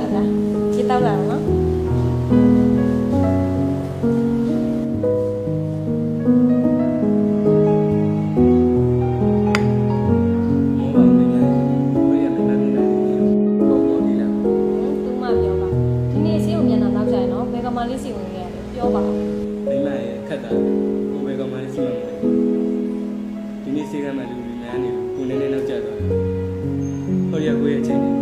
ကိုမောလာလို့လားရေတောက်လာတော့နော်မောပါမင်းများဘယ်ရလဲနေနေတော့ပေါ်နေလားဟင်းသူမှပြောပါဒီနေ့စီကိုမြန်တာနောက်ကြရင်နော်ဘယ်ကမှလေးစီဝင်ရတယ်ပြောပါမိမရဲ့ခက်တာကိုပဲကောင်းမှလည်းစီမံမယ်ဒီနေ့စေကမှလူလူများနေကိုနေနေနောက်ကျသွားတယ်ဟောရကိုရဲ့အချိန်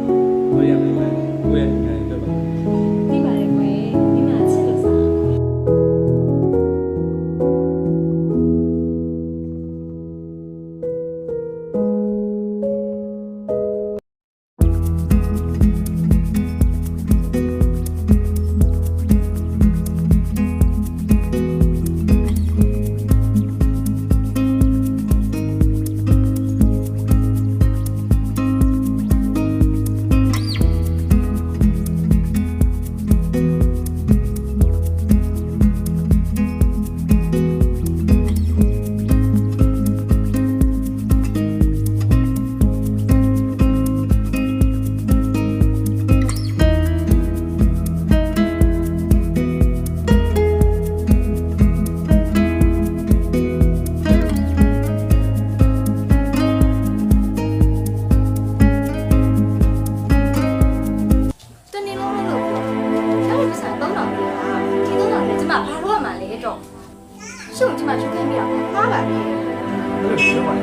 မှားပါတယ်အဲ့လိုပြောပါလေ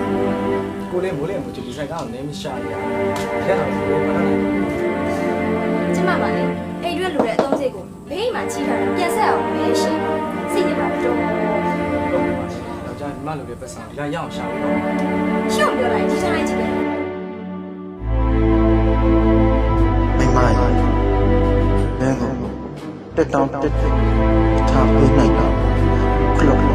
ကိုလေးမိုးလေးမိုးချူဒီဆိုင်ကောင်နည်းမရှာရရရတာကိုဘာလဲကျမပါလေအိမ်ရွက်လိုတဲ့အသုံးစိတ်ကိုဘေးမှာချီထားတာပြန်ဆက်အောင်ဘေးရှိစိတ်နေပါတော့ဟုတ်ပါရှင်ယောက်ျားညီမလိုတဲ့ပတ်စံဒီလိုက်ရအောင်ရှာပြီးတော့ရှော့ပြောလိုက်ဒီတိုင်းကြည့်ပဲမိမရဘယ်ကောင်တက်တောင်တက်ထားပေးနိုင်တာခလုတ်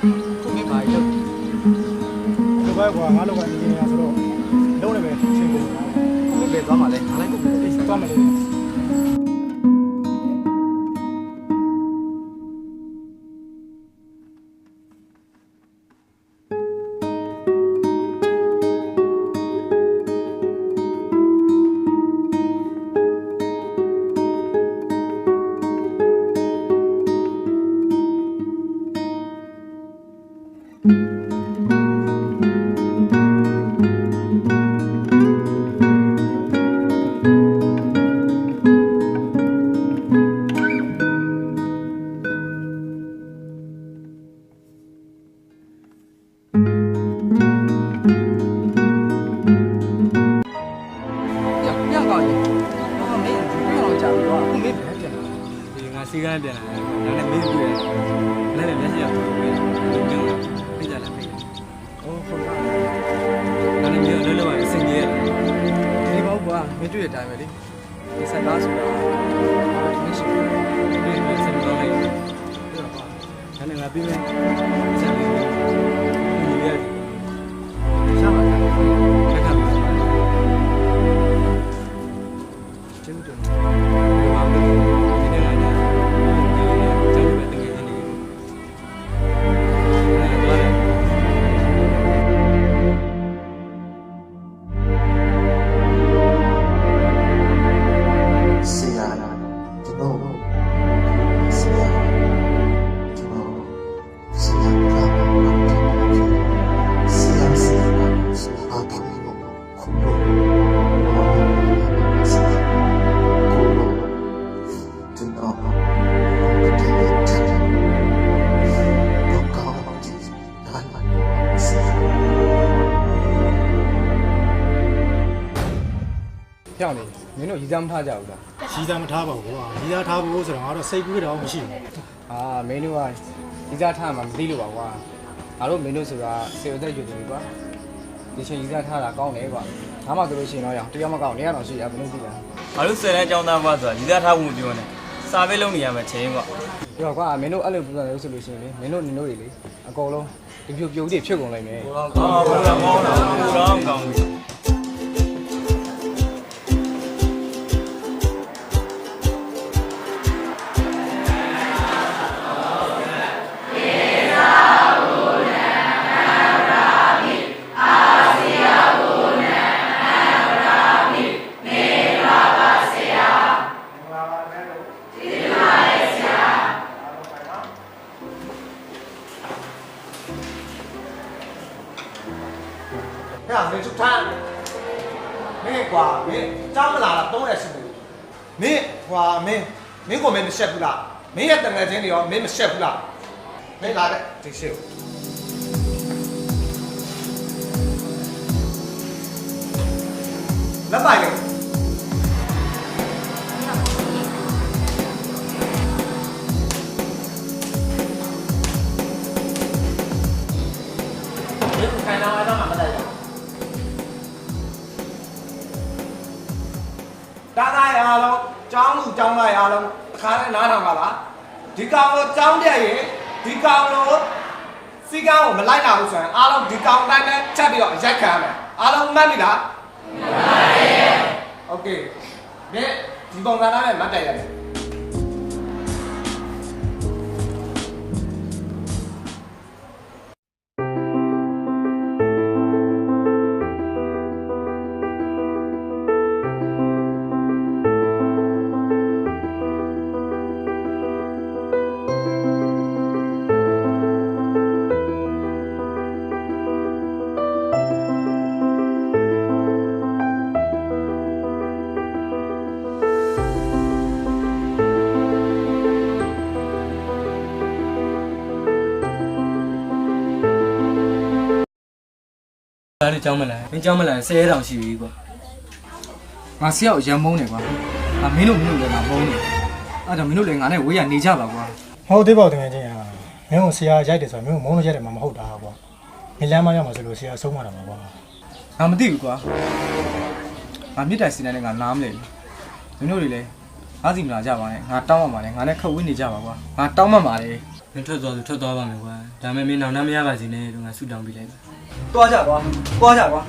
ခုမင်းပါရုပ်ဒီဘက်ကွာငါတို့ကအင်ဂျင်နီယာဆိုတော့လုံးနေပဲရှင်းပြခုမင်းပဲသွားမှလဲငါလိုက်ကိုပဲအိတ်ဆက်သွားမှလဲ ဒီငါစေကပြန်လာတယ်နားနဲ့မင်းတွေ့တယ်လည်းလည်းမျက်စိရောက်တယ်ပြန်လာပြကြလာပြီဟိုဟုတ်ပါနားနဲ့မြေလောလောပါစင်ကြီးရတယ်ဒီဘောကွာမင်းတွေ့တဲ့အတိုင်းပဲလေဒီဆိုင်ကားဆိုတာမရှိဘူးဒီလိုစင်တော်လိုက်ပြောပါဒါနဲ့ငါပြီးမယ်ဆက်ပြီးဒီရတယ် ဖြောင်းနေမင်းတို့ရည်စားမထားကြဘူးလားစီစားမထားပါဘူးကွာစီစားထားဖို့ဆိုတော့ငါတို့စိတ်ကူးတော့မရှိဘူးအာမင်းတို့ကရည်စားထားမှမသိလို့ပါကွာငါတို့မင်းတို့ဆိုတာစေဝသက်ယူတယ်ကွာဒီချိန်ရည်စားထားတာကောင်းတယ်ကွာငါမှဆိုလို့ရှိရင်တော့ရအောင်တရားမကောင်းနေရတော့ရှိရဘယ်လိုသိလဲငါတို့ဆယ်တန်းကျောင်းသားပါဆိုတာညီသားထားဖို့မပြောနဲ့စာပေးလုံးနေရမှာချင်းကွာဒီတော့ကွာမင်းတို့အဲ့လိုပုံစံလို့ဆိုလို့ရှိရင်လေမင်းတို့နင်တို့တွေလေအကုန်လုံးဒီပြုတ်ပြုတ်တွေဖြစ်ကုန်လိုက်မယ်အော်ဘုရားကောင်းတာဘုရားကောင်း မင်းဟွာမင်းမင်းကိုမင်းမရှက်ဘူးလားမင်းရဲ့တငယ်ချင်းတွေရောမင်းမရှက်ဘူးလားမင်းလာတဲ့ဒီရှေ့လက်ပိုင်လေ ကောင်ကိုကျောင်းပြက်ရင်ဒီကောင်ကိုစီကန်းကိုမလိုက်နိုင်ဘူးဆိုရင်အားလုံးဒီကောင်တိုင်းပဲချက်ပြီးတော့ရိုက်ခံရမယ်အားလုံးမှတ်ပြီလားမှတ်ပါရဲ့โอเคမင်းဒီပုံစံနဲ့မတ်တက်ရတယ် ဒါလည်းကြောင်းမလားမင်းကြောင်းမလား10ရက်တောင်ရှိပြီကွာငါဆရာကိုရမ်းမုန်းတယ်ကွာငါမင်းတို့မင်းတို့လည်းငါမုန်းတယ်အဲ့ဒါမင်းတို့လည်းငါနဲ့ဝေးရနေကြပါကွာဟုတ်သေးပါဦးတကယ်ချင်းဟာမင်းကိုဆရာရိုက်တယ်ဆိုတော့မင်းကိုမုန်းလို့ရိုက်တယ်မှမဟုတ်တာကွာမင်းလမ်းမရောက်မှာဆိုလို့ဆရာဆုံးမတာမှာကွာငါမသိဘူးကွာငါမြစ်တိုင်စီနေတဲ့ငါနားမလဲဘူးမင်းတို့တွေလည်းငါစီမလာကြပါနဲ့ငါတောင်းပါပါနဲ့ငါနဲ့ခက်ဝေးနေကြပါကွာငါတောင်းမှမှာလေ မင်းထွက်သွားဆိုထွက်သွားပါမယ်ကွာဒါပေမဲ့မင်းနောက်နှမရပါစေနဲ့လို့ငါဆုတောင်းပေးလိုက်ပါတွားကြကွာတွားကြကွာ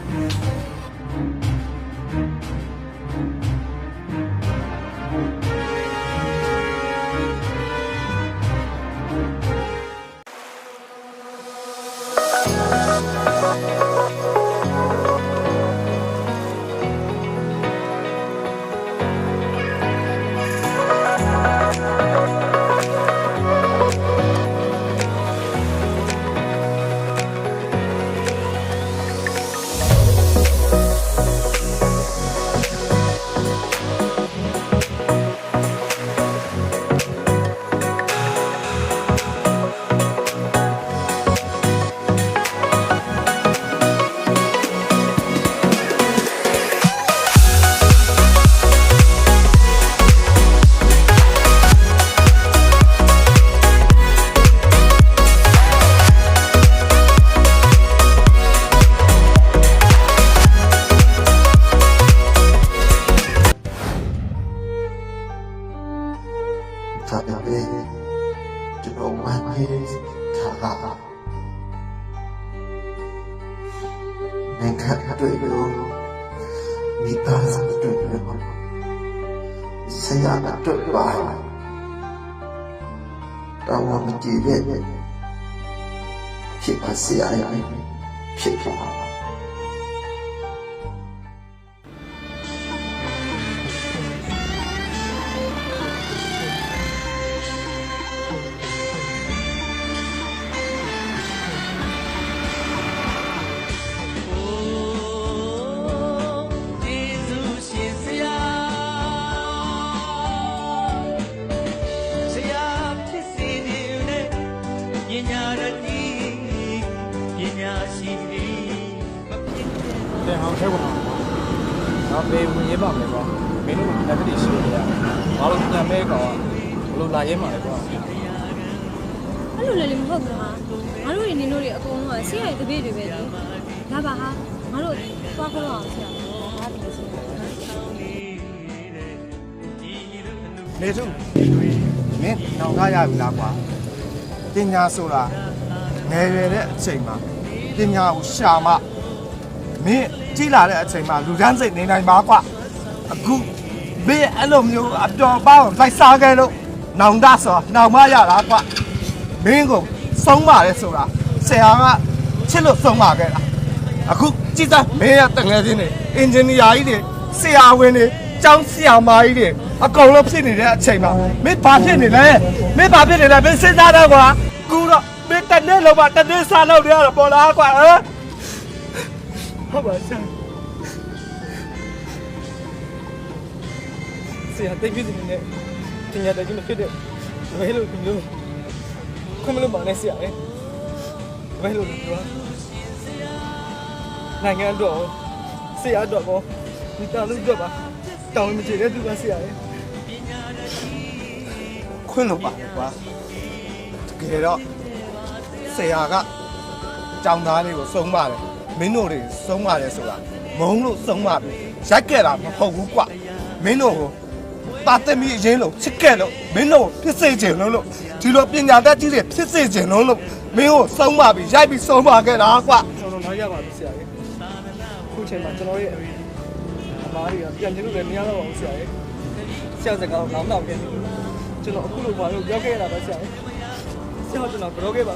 ဒါပေမဲ့ကျွန်တော်ဝမ်းနေထားတာမင်းကတွေ့လို့မိသားစုတွေ့လို့ဆရာကတွေ့ပါတော့မကြည့်ရဲ့ဖြစ်ပါဆရာရဲ့ဖြစ်ပါ တဲ့ဟောင်းထဲဝင်အောင်ငါပေဝင်ရဲပါမယ်ကွာမင်းတို့လက်တည်းရှိနေရငါတို့ညမဲကောင်ဘလို့လာရဲမှာလဲကွာအဲ့လိုလည်းလည်းမဟုတ်ဘူးဟာငါတို့တွေနင်တို့တွေအကုန်လုံးကဆရာရဲ့တပည့်တွေပဲလေလာပါဟာငါတို့သွားခေါ်အောင်ဆရာငါဒီလိုဆရာနေစုမင်းတောင်းကားရပြီလားကွာပညာဆိုတာငယ်ရွယ်တဲ့အချိန်မှာပညာကိုရှာမှ မင်းကြီးလာတဲ့အချိန်မှာလူတန်းစိတ်နေနိုင်ပါကွာအခုမင်းအဲ့လိုမျိုးအတော်ပေါင်းလိုက်စားခဲ့လို့နောင်တဆိုနောင်မရလားကွာမင်းကိုဆုံးပါလေဆိုတာဆရာကချစ်လို့ဆုံးပါခဲ့တာအခုကြည်သားမင်းရတငယ်ချင်းတွေအင်ဂျင်နီယာကြီးတွေဆရာဝန်တွေကျောင်းဆရာမကြီးတွေအကုန်လုံးဖြစ်နေတဲ့အချိန်မှာမင်းဘာဖြစ်နေလဲမင်းဘာဖြစ်နေလဲမင်းစဉ်းစားတော့ကွာကူတော့မင်းတစ်နေ့လုံးမှတစ်နေ့စားလို့ရတော့ပေါ်လားကွာဟမ် ဟုတ်ပါစမ်းရာတိတ်ပြည့်စုံနေတဲ့ပညာတတ်ကြီးမဖြစ်တဲ့ဘယ်လိုဒီလိုခွင့်မလို့ပါနဲ့ဆရာလေဘယ်လိုလဲပြောနိုင်ငံအတွက်ရောဆရာအတွက်ရောဒီတာလူအတွက်ပါတောင်းမချေတဲ့သူကဆရာလေခွင့်လို့ပါကွာတကယ်တော့ဆရာကကြောင်သားလေးကိုစုံပါတယ် မင်းတို့တွေစုံပါတယ်ဆိုတာမုံလို့စုံပါပြီရိုက်ခဲ့တာမဟုတ်ဘူးကွာမင်းတို့ကိုတာသမီအရင်လို့ချစ်ခဲ့လို့မင်းတို့ဖြစ်စေချင်လို့လို့ဒီလိုပညာတတ်ကြီးတွေဖြစ်စေချင်လို့လို့မင်းကိုစုံပါပြီရိုက်ပြီးစုံပါခဲ့တာကွာကျွန်တော်နားရပါပြီဆရာရေခုချိန်မှာကျွန်တော်ရဲ့အမားတွေကပြန်ကျင်လို့လည်းမရတော့ပါဘူးဆရာရေဆရာစကားကိုနောက်နောက်ပြန်ကျွန်တော်အခုလိုပါလို့ပြောခဲ့ရတာပါဆရာရေဆရာကျွန်တော်ပြောခဲ့ပါ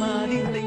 လ